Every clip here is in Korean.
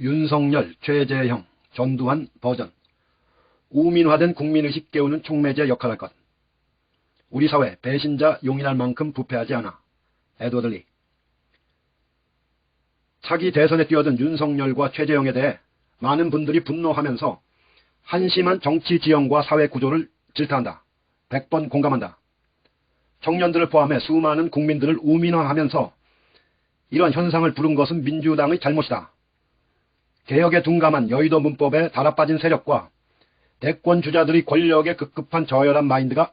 윤석열, 최재형, 전두환 버전 우민화된 국민의식 깨우는 촉매제 역할할 것 우리 사회 배신자 용인할 만큼 부패하지 않아 에드워들리 차기 대선에 뛰어든 윤석열과 최재형에 대해 많은 분들이 분노하면서 한심한 정치 지형과 사회 구조를 질타한다. 100번 공감한다. 청년들을 포함해 수많은 국민들을 우민화하면서 이런 현상을 부른 것은 민주당의 잘못이다. 개혁에 둔감한 여의도 문법에 달아빠진 세력과 대권 주자들이 권력에 급급한 저열한 마인드가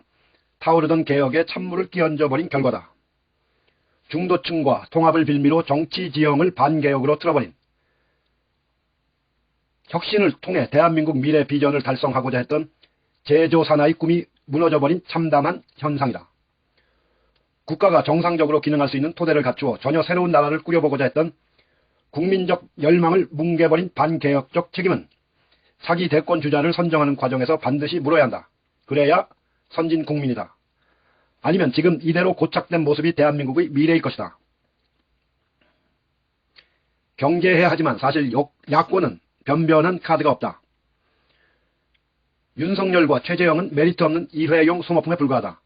타오르던 개혁에 찬물을 끼얹어버린 결과다. 중도층과 통합을 빌미로 정치 지형을 반개혁으로 틀어버린 혁신을 통해 대한민국 미래 비전을 달성하고자 했던 제조 산하의 꿈이 무너져버린 참담한 현상이다. 국가가 정상적으로 기능할 수 있는 토대를 갖추어 전혀 새로운 나라를 꾸려보고자 했던 국민적 열망을 뭉개버린 반개혁적 책임은 사기 대권 주자를 선정하는 과정에서 반드시 물어야 한다. 그래야 선진 국민이다. 아니면 지금 이대로 고착된 모습이 대한민국의 미래일 것이다. 경계해야 하지만 사실 야권은 변변한 카드가 없다. 윤석열과 최재형은 메리트 없는 일회용 소모품에 불과하다.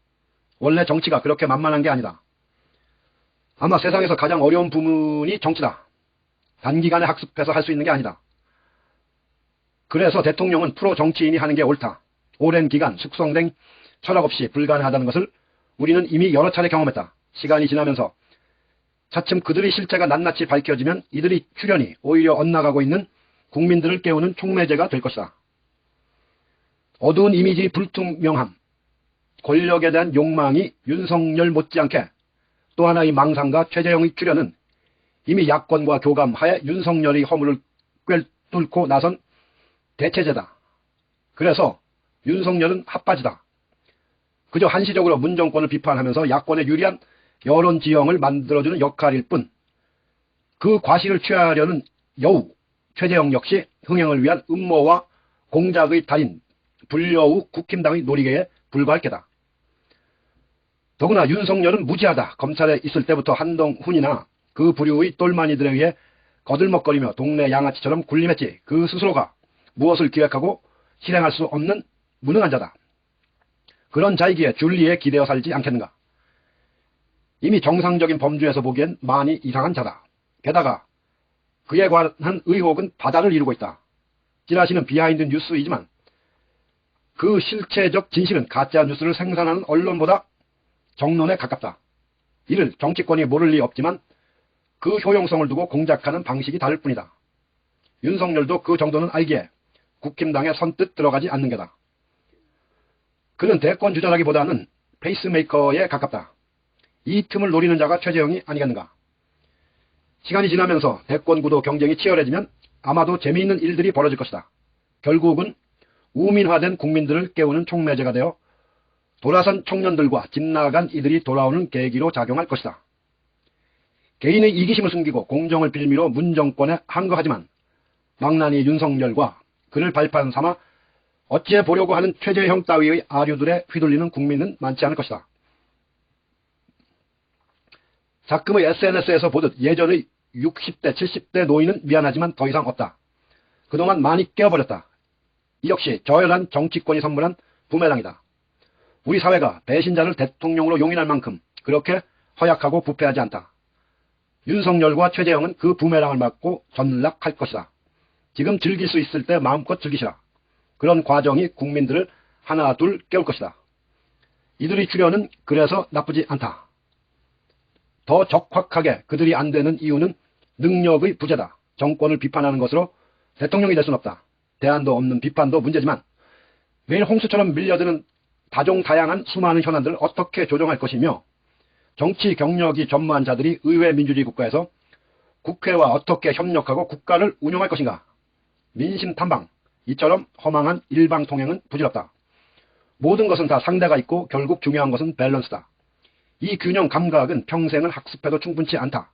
원래 정치가 그렇게 만만한 게 아니다. 아마 세상에서 가장 어려운 부문이 정치다. 단기간에 학습해서 할 수 있는 게 아니다. 그래서 대통령은 프로 정치인이 하는 게 옳다. 오랜 기간 숙성된 철학 없이 불가능하다는 것을 우리는 이미 여러 차례 경험했다. 시간이 지나면서 차츰 그들의 실체가 낱낱이 밝혀지면 이들이 출연이 오히려 엇나가고 있는 국민들을 깨우는 촉매제가 될 것이다. 어두운 이미지 불투명함, 권력에 대한 욕망이 윤석열 못지않게 또 하나의 망상과 최재형의 출연은 이미 야권과 교감하에 윤석열의 허물을 꿰뚫고 나선 대체제다. 그래서 윤석열은 핫바지다. 그저 한시적으로 문정권을 비판하면서 야권에 유리한 여론 지형을 만들어주는 역할일 뿐 그 과실을 취하려는 여우 최재형 역시 흥행을 위한 음모와 공작의 달인 불려우 국힘당의 놀이개에 불과할 게다. 더구나 윤석열은 무지하다. 검찰에 있을 때부터 한동훈이나 그 부류의 똘마니들에 의해 거들먹거리며 동네 양아치처럼 굴림했지. 그 스스로가 무엇을 기획하고 실행할 수 없는 무능한 자다. 그런 자이기에 줄리에 기대어 살지 않겠는가. 이미 정상적인 범주에서 보기엔 많이 이상한 자다. 게다가 그에 관한 의혹은 바다를 이루고 있다. 찌라시는 비하인드 뉴스이지만 그 실체적 진실은 가짜 뉴스를 생산하는 언론보다 정론에 가깝다. 이를 정치권이 모를 리 없지만 그 효용성을 두고 공작하는 방식이 다를 뿐이다. 윤석열도 그 정도는 알기에 국힘당에 선뜻 들어가지 않는 게다. 그는 대권 주자라기보다는 페이스메이커에 가깝다. 이 틈을 노리는 자가 최재형이 아니겠는가. 시간이 지나면서 대권 구도 경쟁이 치열해지면 아마도 재미있는 일들이 벌어질 것이다. 결국은 우민화된 국민들을 깨우는 촉매제가 되어 돌아선 청년들과 집 나간 이들이 돌아오는 계기로 작용할 것이다. 개인의 이기심을 숨기고 공정을 빌미로 문정권에 항거하지만 망나니 윤석열과 그를 발판 삼아 어찌해 보려고 하는 최재형 따위의 아류들에 휘둘리는 국민은 많지 않을 것이다. 자금의 SNS에서 보듯 예전의 60대, 70대 노인은 미안하지만 더 이상 없다. 그동안 많이 깨어버렸다. 이 역시 저열한 정치권이 선물한 부메랑이다. 우리 사회가 배신자를 대통령으로 용인할 만큼 그렇게 허약하고 부패하지 않다. 윤석열과 최재형은 그 부메랑을 맞고 전락할 것이다. 지금 즐길 수 있을 때 마음껏 즐기시라. 그런 과정이 국민들을 하나 둘 깨울 것이다. 이들의 출연은 그래서 나쁘지 않다. 더 적확하게 그들이 안 되는 이유는 능력의 부재다. 정권을 비판하는 것으로 대통령이 될 수는 없다. 대안도 없는 비판도 문제지만 매일 홍수처럼 밀려드는 다종다양한 수많은 현안들을 어떻게 조정할 것이며 정치 경력이 전무한 자들이 의회 민주주의 국가에서 국회와 어떻게 협력하고 국가를 운영할 것인가. 민심 탐방, 이처럼 허망한 일방 통행은 부질없다. 모든 것은 다 상대가 있고 결국 중요한 것은 밸런스다. 이 균형 감각은 평생을 학습해도 충분치 않다.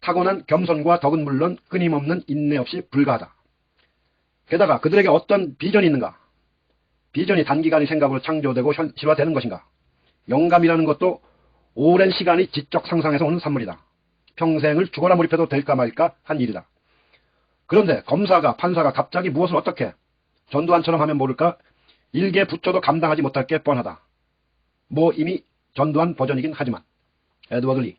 타고난 겸손과 덕은 물론 끊임없는 인내 없이 불가하다. 게다가 그들에게 어떤 비전이 있는가? 비전이 단기간의 생각으로 창조되고 현실화되는 것인가? 영감이라는 것도 오랜 시간의 지적 상상에서 오는 산물이다. 평생을 죽어라 몰입해도 될까 말까 한 일이다. 그런데 검사가 판사가 갑자기 무엇을 어떻게 전두환처럼 하면 모를까 일개 부처도 감당하지 못할 게 뻔하다. 뭐 이미 전두환 버전이긴 하지만 에드워드 리